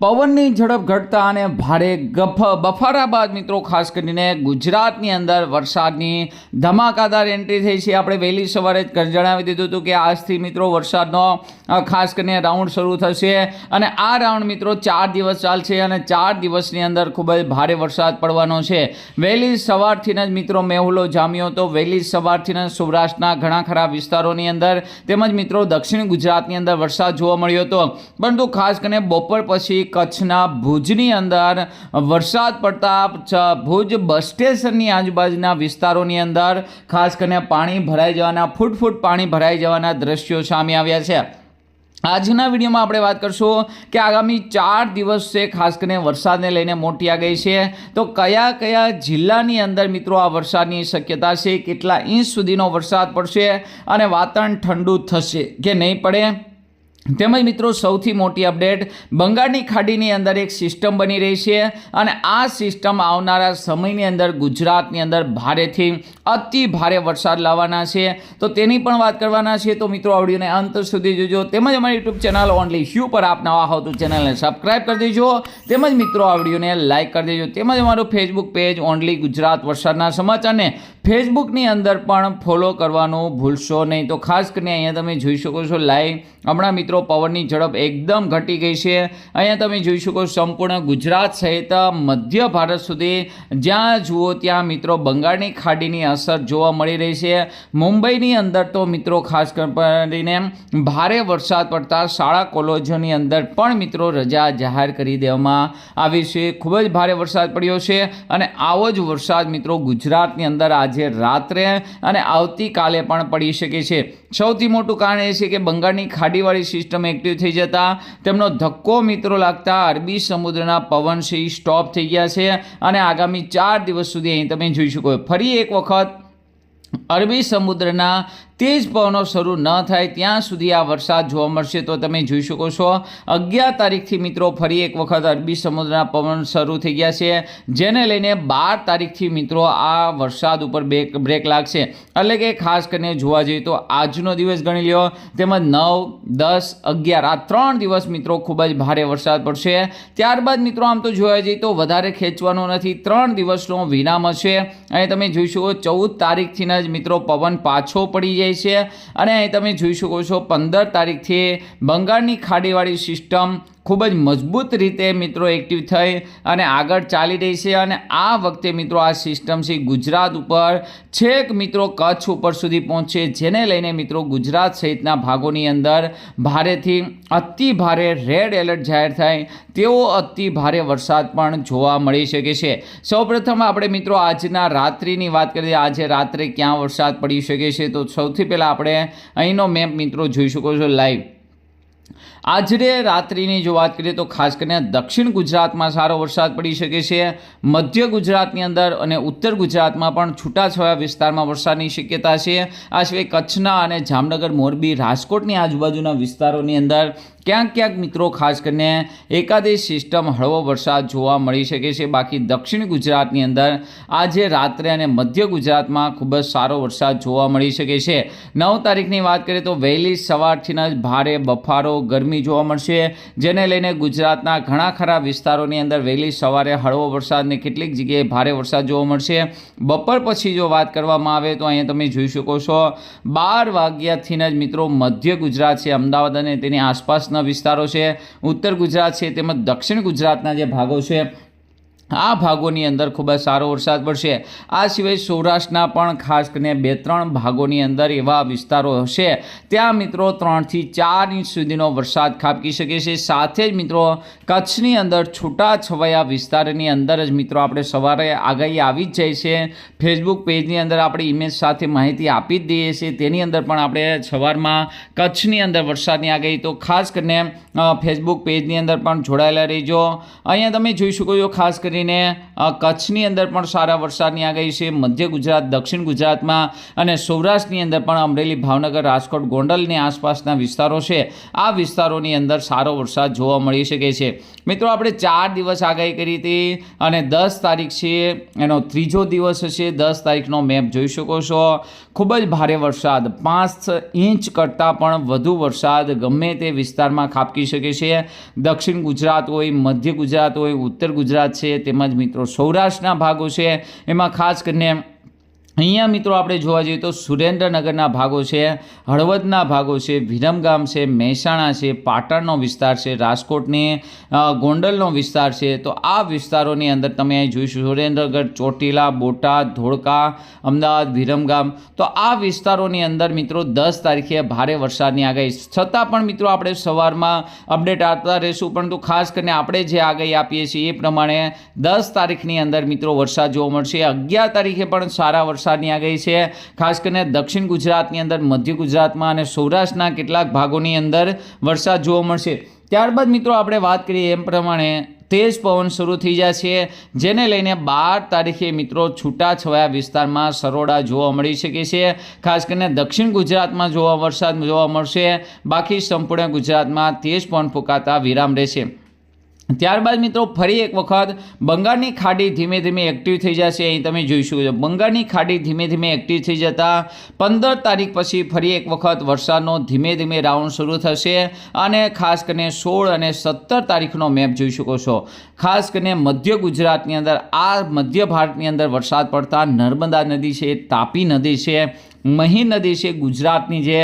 પવનની ઝડપ ઘટતા અને ભારે ગફ બફારા બાદ મિત્રો, ખાસ કરીને ગુજરાતની અંદર વરસાદની ધમાકાદાર એન્ટ્રી થઈ છે. આપણે વહેલી સવારે જ જણાવી દીધું હતું કે આજથી મિત્રો વરસાદનો ખાસ કરીને રાઉન્ડ શરૂ થશે અને આ રાઉન્ડ મિત્રો ચાર દિવસ ચાલશે અને ચાર દિવસની અંદર ખૂબ જ ભારે વરસાદ પડવાનો છે. વહેલી સવારથી જ મિત્રો મેહુલો જામ્યો હતો. વહેલી સવારથી જ સૌરાષ્ટ્રના ઘણા ખરા વિસ્તારોની અંદર તેમજ મિત્રો દક્ષિણ ગુજરાતની અંદર વરસાદ જોવા મળ્યો હતો. પરંતુ ખાસ કરીને બપોર પછી કચ્છના ભુજની અંદર વરસાદ પડતા ભુજ બસ સ્ટેશનની આજુબાજુના વિસ્તારોની અંદર ખાસ કરીને પાણી ભરાઈ જવાના ફૂટ ફૂટ પાણી ભરાઈ જવાના દ્રશ્યો સામે આવ્યા છે. આજના વિડીયોમાં આપણે વાત કરશું કે આગામી ચાર દિવસ છે ખાસ કરીને વરસાદને લઈને મોટી આ ગઈ છે. તો કયા કયા જિલ્લાની અંદર મિત્રો આ વરસાદની શક્યતા છે? કેટલા ઇંચ સુધીનો વરસાદ પડશે? અને વાતાવરણ ઠંડુ થશે કે નહીં પડે? તેમજ મિત્રો, સૌથી મોટી અપડેટ બંગાળની ખાડીની અંદર એક સિસ્ટમ બની રહી છે અને આ સિસ્ટમ આવનારા સમયની અંદર ગુજરાતની અંદર ભારેથી અતિ ભારે વરસાદ લાવવાના છે. તો તેની પણ વાત કરવાના છે. તો મિત્રો આવડીને અંત સુધી જોજો. તેમજ અમારી યુટ્યુબ ચેનલ ઓનલી હ્યુ પર આપ નવા હો તો ચેનલને સબસ્ક્રાઈબ કરી દેજો. તેમજ મિત્રો આવડીઓને લાઇક કરી દેજો. તેમજ અમારું ફેસબુક પેજ ઓનલી ગુજરાત વરસાદના સમાચારને ફેસબુકની અંદર પણ ફોલો કરવાનું ભૂલશો નહીં. તો ખાસ કરીને અહીંયા તમે જોઈ શકો છો લાઈવ. હમણાં મિત્રો, પવનની ઝડપ એકદમ ઘટી ગઈ છે. અહીંયા તમે જોઈ શકો સંપૂર્ણ ગુજરાત સહિત મધ્ય ભારત સુધી જ્યાં જુઓ ત્યાં મિત્રો બંગાળની ખાડીની અસર જોવા મળી રહી છે. મુંબઈની અંદર તો મિત્રો ખાસ કરીને ભારે વરસાદ પડતા શાળા કોલેજોની અંદર પણ મિત્રો રજા જાહેર કરી દેવામાં આવી છે. ખૂબ જ ભારે વરસાદ પડ્યો છે અને આવો જ વરસાદ મિત્રો ગુજરાતની અંદર આજે રાત્રે અને આવતીકાલે પણ પડી શકે છે. સૌથી મોટું કારણ એ છે કે બંગાળની ખાડીવાળી સિસ્ટમ એક્ટિવ થઈ જતા તેમનો ધક્કો મિત્રો લાગતા અરબી સમુદ્રના પવન છે સ્ટોપ થઈ ગયા છે અને આગામી ચાર દિવસ સુધી અહીં તમે જોઈ શકો ફરી એક વખત અરબી સમુદ્રના તેજ પવનો શરૂ ન થાય ત્યાં સુધી આ વરસાદ જોવા મળશે. તો તમે જોઈ શકો છો, અગિયાર તારીખથી મિત્રો ફરી એક વખત અરબી સમુદ્રના પવન શરૂ થઈ ગયા છે, જેને લઈને બાર તારીખથી મિત્રો આ વરસાદ ઉપર બ્રેક બ્રેક લાગશે. એટલે કે ખાસ કરીને જોવા જઈએ તો આજનો દિવસ ગણી લ્યો તેમજ નવ, દસ, અગિયાર, આ ત્રણ દિવસ મિત્રો ખૂબ જ ભારે વરસાદ પડશે. ત્યારબાદ મિત્રો આમ તો જોવા જઈએ તો વધારે ખેંચવાનો નથી, ત્રણ દિવસનો વિરામ હશે. અહીં તમે જોઈ શકો ચૌદ તારીખથી જ મિત્રો પવન પાછો પડી જાય છે. અને અહીં તમે જોઈ શકો છો પંદર તારીખથી બંગાળની ખાડીવાળી સિસ્ટમ ખૂબ જ મજબૂત રીતે મિત્રો એક્ટિવ થઈ અને આગળ ચાલી રહી છે અને આ વખતે મિત્રો આ સિસ્ટમ છે ગુજરાત ઉપર છેક મિત્રો કચ્છ ઉપર સુધી પહોંચે, જેને લઈને મિત્રો ગુજરાત સહિતના ભાગોની અંદર ભારેથી અતિ ભારે રેડ એલર્ટ જાહેર થાય, તેવો અતિ ભારે વરસાદ પણ જોવા મળી શકે છે. સૌપ્રથમ આપણે મિત્રો આજના રાત્રિની વાત કરીએ, આજે રાત્રે ક્યાં વરસાદ પડી શકે છે? તો સૌથી પહેલાં આપણે અહીંનો મેપ મિત્રો જોઈ શકો છો લાઈવ આજરે રાત્રિની જો વાત કરીએ તો ખાસ કરીને દક્ષિણ ગુજરાતમાં સારો વરસાદ પડી શકે છે. મધ્ય ગુજરાતની અંદર અને ઉત્તર ગુજરાતમાં પણ છૂટાછવાયા વિસ્તારમાં વરસાદની શક્યતા છે. આ સિવાય કચ્છના અને જામનગર, મોરબી, રાજકોટની આજુબાજુના વિસ્તારોની અંદર ક્યાંક ક્યાંક મિત્રો, ખાસ કરીને એકાદી સિસ્ટમ હળવો વરસાદ જોવા મળી શકે છે. બાકી દક્ષિણ ગુજરાતની અંદર આજે રાત્રે અને મધ્ય ગુજરાતમાં ખૂબ જ સારો વરસાદ જોવા મળી શકે છે. નવ તારીખની વાત કરીએ તો વહેલી સવારથી જ ભારે બફારો, ગરમી જોવા મળશે. જેને લઈને ગુજરાતના ઘણા ખરા વિસ્તારોની અંદર વહેલી સવારે હળવો વરસાદને કેટલીક જગ્યાએ ભારે વરસાદ જોવા મળશે. બપોર પછી જો વાત કરવામાં આવે તો અહીંયા તમે જોઈ શકો છો, બાર વાગ્યાથી જ મિત્રો મધ્ય ગુજરાત છે, અમદાવાદ અને તેની આસપાસના વિસ્તારો છે. ઉત્તર ગુજરાત છે તેમજ દક્ષિણ ગુજરાતના જે ભાગો છે આ ભાગોની અંદર ખૂબ જ સારો વરસાદ પડશે આ સિવાય સૌરાષ્ટ્રના પણ ખાસ કરીને બે ત્રણ ભાગોની અંદર એવા વિસ્તારો હશે. ત્યાં મિત્રો ત્રણથી ચાર ઇંચ સુધીનો વરસાદ ખાબકી શકે છે. સાથે જ મિત્રો કચ્છની અંદર છૂટા છવાયા વિસ્તારની અંદર જ મિત્રો આપણે સવારે આગાહી આવી જ જાય છે. ફેસબુક પેજની અંદર આપણે ઇમેજ સાથે માહિતી આપી જ દઈએ છીએ. તેની અંદર પણ આપણે સવારમાં કચ્છની અંદર વરસાદની આગાહી તો ખાસ કરીને ફેસબુક પેજની અંદર પણ જોડાયેલા રહેજો. અહીંયા તમે જોઈ શકો છો ખાસ કરીને કરીને કચ્છની અંદર પણ સારા વરસાદની આગાહી છે, મધ્ય ગુજરાત, દક્ષિણ ગુજરાતમાં અને સૌરાષ્ટ્રની અંદર પણ અમરેલી, ભાવનગર, રાજકોટ, ગોંડલની આસપાસના વિસ્તારો છે. આ વિસ્તારોની અંદર સારો વરસાદ જોવા મળી શકે છે. મિત્રો, આપણે ચાર દિવસ આગાહી કરી હતી અને દસ તારીખ છે, એનો ત્રીજો દિવસ હશે દસ તારીખનો મેપ જોઈ શકો છો. ખૂબ જ ભારે વરસાદ, પાંચ ઇંચ કરતાં પણ વધુ વરસાદ ગમે તે વિસ્તારમાં ખાબકી શકે છે. દક્ષિણ ગુજરાત હોય, મધ્ય ગુજરાત હોય, ઉત્તર ગુજરાત છે તેમજ મિત્રો સૌરાષ્ટ્રના ભાગો છે. એમાં ખાસ કરીને અહીંયા મિત્રો આપણે જોવા જઈએ તો સુરેન્દ્રનગરના ભાગો છે, હળવદના ભાગો છે, વિરમગામ છે, મહેસાણા છે, પાટણનો વિસ્તાર છે, રાજકોટની ગોંડલનો વિસ્તાર છે. તો આ વિસ્તારોની અંદર તમે અહીં જોઈશું સુરેન્દ્રનગર, ચોટીલા, બોટાદ, ધોળકા, અમદાવાદ, વિરમગામ. તો આ વિસ્તારોની અંદર મિત્રો દસ તારીખે ભારે વરસાદની આગાહી. છતાં પણ મિત્રો આપણે સવારમાં અપડેટ આપતા રહીશું, પરંતુ ખાસ કરીને આપણે જે આગાહી આપીએ છીએ એ પ્રમાણે દસ તારીખની અંદર મિત્રો વરસાદ જોવા મળશે. અગિયાર તારીખે પણ સારા વરસાદની આગાહી છે. ખાસ કરીને દક્ષિણ ગુજરાતની અંદર, મધ્ય ગુજરાતમાં અને સૌરાષ્ટ્રના કેટલાક ભાગોની અંદર વરસાદ જોવા મળશે. ત્યારબાદ મિત્રો આપણે વાત કરીએ એમ પ્રમાણે તેજ પવન શરૂ થઈ જાય છે જેને લઈને બાર તારીખે મિત્રો છૂટાછવાયા વિસ્તારમાં સરોડા જોવા મળી શકે છે. ખાસ કરીને દક્ષિણ ગુજરાતમાં જોવા વરસાદ જોવા મળશે. બાકી સંપૂર્ણ ગુજરાતમાં તેજ પવન ફૂંકાતા વિરામ રહેશે. ત્યારબાદ મિત્રો ફરી એક વખત બંગાળની ખાડી ધીમે ધીમે એક્ટિવ થઈ જશે. અહીં તમે જોઈ શકો છો બંગાળની ખાડી ધીમે ધીમે એક્ટિવ થઈ જતાં પંદર તારીખ પછી ફરી એક વખત વરસાદનો ધીમે ધીમે રાઉન્ડ શરૂ થશે અને ખાસ કરીને સોળ અને સત્તર તારીખનો મેપ જોઈ શકો છો. ખાસ કરીને મધ્ય ગુજરાતની અંદર આ મધ્ય ભારતની અંદર વરસાદ પડતા નર્મદા નદી છે, તાપી નદી છે મહી નદી છે, ગુજરાતની જે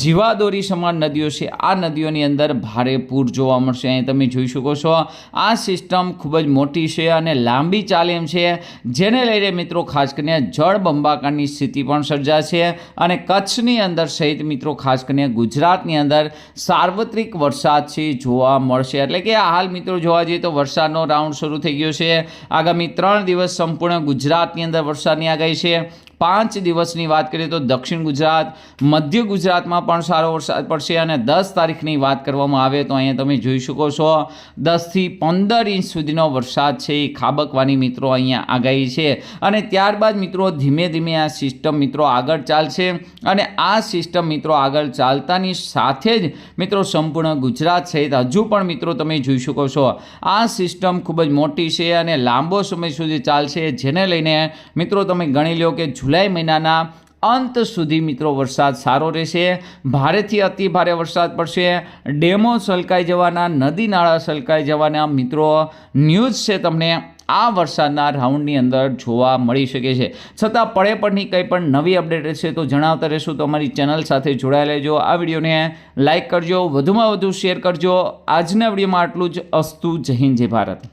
જીવાદોરી સમાન નદીઓ છે, આ નદીઓની અંદર ભારે પૂર જોવા મળશે. અહીં તમે જોઈ શકો છો, આ સિસ્ટમ ખૂબ જ મોટી છે અને લાંબી ચાલે એમ છે. જેને લઈને મિત્રો ખાસ કરીને જળ બંબાકારની સ્થિતિ પણ સર્જાશે અને કચ્છની અંદર સહિત મિત્રો ખાસ કરીને ગુજરાતની અંદર સાર્વત્રિક વરસાદ છે જોવા મળશે. એટલે કે હાલ મિત્રો જોવા જઈએ તો વરસાદનો રાઉન્ડ શરૂ થઈ ગયો છે. આગામી ત્રણ દિવસ સંપૂર્ણ ગુજરાતની અંદર વરસાદની આગાહી છે. પાંચ દિવસની વાત કરીએ તો દક્ષિણ ગુજરાત, મધ્ય ગુજરાતમાં પણ સારો વરસાદ પડશે અને દસ તારીખની વાત કરવામાં આવે તો અહીંયા તમે જોઈ શકો છો, દસથી પંદર ઇંચ સુધીનો વરસાદ છે એ ખાબકવાની મિત્રો અહીંયા આગાહી છે. અને ત્યારબાદ મિત્રો ધીમે ધીમે આ સિસ્ટમ મિત્રો આગળ ચાલશે અને આ સિસ્ટમ મિત્રો આગળ ચાલતાની સાથે જ મિત્રો સંપૂર્ણ ગુજરાત સહિત હજુ પણ મિત્રો તમે જોઈ શકો છો. આ સિસ્ટમ ખૂબ જ મોટી છે અને લાંબો સમય સુધી ચાલશે, જેને લઈને મિત્રો તમે ગણી લો કે જુલાઈ મહિનાના અંત સુધી મિત્રો વરસાદ સારો રહેશે. ભારેથી અતિ ભારે વરસાદ પડશે. ડેમો સલકાઈ જવાના, નદી નાળા સલકાઈ જવાના મિત્રો ન્યૂઝ છે તમને આ વરસાદના રાઉન્ડની અંદર જોવા મળી શકે છે. છતાં પડે પડની કંઈ પણ નવી અપડેટ રહેશે તો જણાવતા રહેશું. તો અમારી ચેનલ સાથે જોડાયેલા રહેજો. આ વિડીયોને લાઇક કરજો, વધુમાં વધુ શેર કરજો. આજના વિડીયોમાં આટલું જ. અસ્તુ જય હિન્દ, જય ભારત.